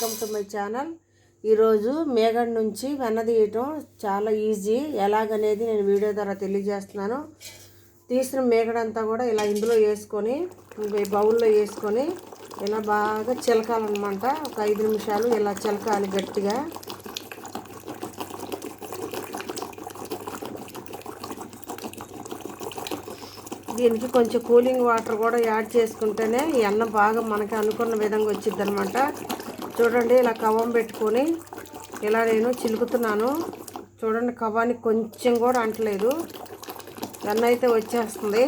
Welcome to my channel. ఈరోజు మేఘడ్ నుంచి వెన్న తీయటం చాలా ఈజీ. ఎలాగనేది నేను వీడియో ద్వారా తెలియజేస్తున్నాను. తీసిన మేగడంతా కూడా ఇలా ఇందులో వేసుకొని బౌల్లో వేసుకొని ఇలా బాగా చిలకాలన్నమాట ఒక ఐదు నిమిషాలు ఇలా చిలకాలి గట్టిగా. దీనికి కొంచెం కూలింగ్ వాటర్ కూడా యాడ్ చేసుకుంటేనే ఈ అన్నం బాగా మనకి అనుకున్న విధంగా వచ్చింది అనమాట చూడండి ఇలా కవ్వం పెట్టుకొని ఇలా నేను చిలుకుతున్నాను. చూడండి కవ్వానికి కొంచెం కూడా అంటలేదు. వెన్న అయితే వచ్చేస్తుంది.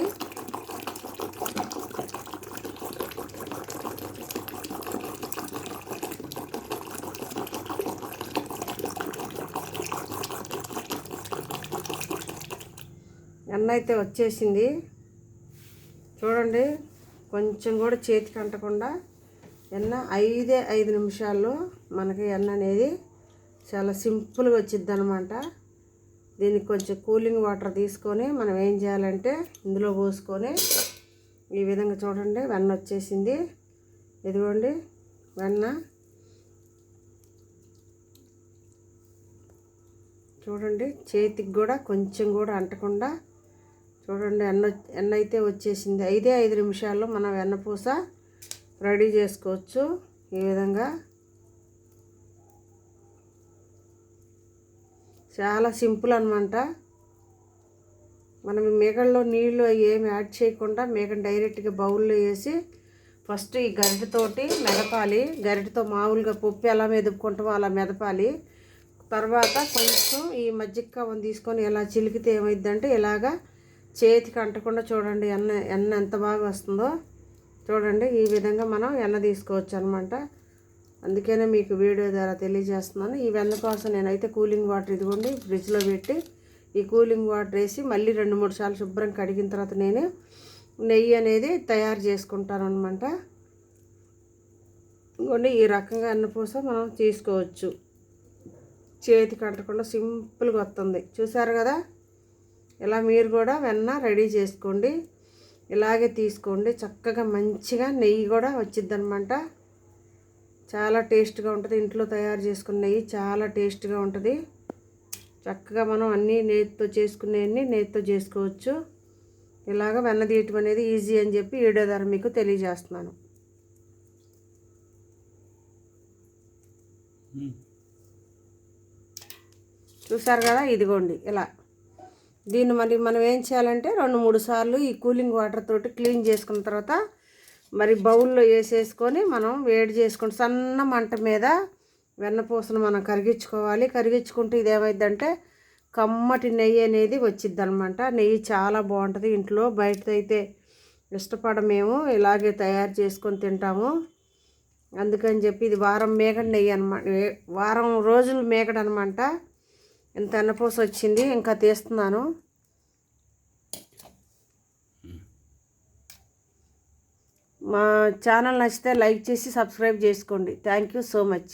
వెన్న అయితే వచ్చేసింది. చూడండి కొంచెం కూడా చేతికి అంటకుండా ఎన్న ఐదే ఐదు నిమిషాల్లో మనకి ఎన్న అనేది చాలా సింపుల్గా వచ్చింది అనమాట దీనికి కొంచెం కూలింగ్ వాటర్ తీసుకొని మనం ఏం చేయాలంటే ఇందులో పోసుకొని ఈ విధంగా చూడండి వెన్న వచ్చేసింది. ఇదిగోండి వెన్న. చూడండి చేతికి కూడా కొంచెం కూడా అంటకుండా చూడండి ఎన్న ఎన్న అయితే వచ్చేసింది. ఐదే ఐదు నిమిషాల్లో మనం వెన్నపూస రెడీ చేసుకోవచ్చు. ఈ విధంగా చాలా సింపుల్ అనమాట మనం మేకల్లో నీళ్ళు ఏమి యాడ్ చేయకుండా మేకను డైరెక్ట్గా బౌల్లో వేసి ఫస్ట్ ఈ గరిటతోటి మెదపాలి. గరిటతో మామూలుగా పప్పు ఎలా మెదుపుకుంటామో అలా మెదపాలి. తర్వాత కొంచెం ఈ మజ్జిగ తీసుకొని ఎలా చిలికితే ఏమైందంటే ఇలాగా చేతికి అంటకుండా చూడండి ఎన్న ఎన్న ఎంత బాగా వస్తుందో. చూడండి ఈ విధంగా మనం వెన్న తీసుకోవచ్చు అనమాట అందుకనే మీకు వీడియో ద్వారా తెలియజేస్తున్నాను. ఈ వెన్న కోసం నేనైతే కూలింగ్ వాటర్ ఇదిగోండి ఫ్రిడ్జ్లో పెట్టి ఈ కూలింగ్ వాటర్ వేసి మళ్ళీ రెండు మూడు సార్లు శుభ్రం కడిగిన తర్వాత నేను నెయ్యి అనేది తయారు చేసుకుంటాను అనమాట ఇంకోండి ఈ రకంగా అన్నపూస మనం తీసుకోవచ్చు. చేతికి అంటకుండా సింపుల్గా వస్తుంది. చూసారు కదా? ఇలా మీరు కూడా వెన్న రెడీ చేసుకోండి. ఇలాగే తీసుకోండి. చక్కగా మంచిగా నెయ్యి కూడా వచ్చిద్ది అనమాట చాలా టేస్ట్గా ఉంటుంది. ఇంట్లో తయారు చేసుకున్న నెయ్యి చాలా టేస్ట్గా ఉంటుంది. చక్కగా మనం అన్నీ నేతితో చేసుకునేవన్నీ నేతితో చేసుకోవచ్చు. ఇలాగ వెన్న తీయటం అనేది ఈజీ అని చెప్పి వీడియో ద్వారా మీకు తెలియజేస్తున్నాను. చూసారు కదా? ఇదిగోండి. ఇలా. దీన్ని మరి మనం ఏం చేయాలంటే రెండు మూడు సార్లు ఈ కూలింగ్ వాటర్ తోటి క్లీన్ చేసుకున్న తర్వాత మరి బౌల్లో వేసేసుకొని మనం వేడి చేసుకుని సన్న మంట మీద వెన్నపూసను మనం కరిగించుకోవాలి. కరిగించుకుంటే ఇదేమైందంటే కమ్మటి నెయ్యి అనేది వచ్చిద్ది అనమాట నెయ్యి చాలా బాగుంటుంది. ఇంట్లో బయట అయితే ఇలాగే తయారు చేసుకొని తింటాము. అందుకని చెప్పి ఇది వారం మేకడ నెయ్యి అనమాట వారం రోజులు మేకడ అనమాట ఇంత అన్నపూస వచ్చింది ఇంకా తీస్తున్నాను. మా ఛానల్ నచ్చితే లైక్ చేసి సబ్స్క్రైబ్ చేసుకోండి. Thank you so much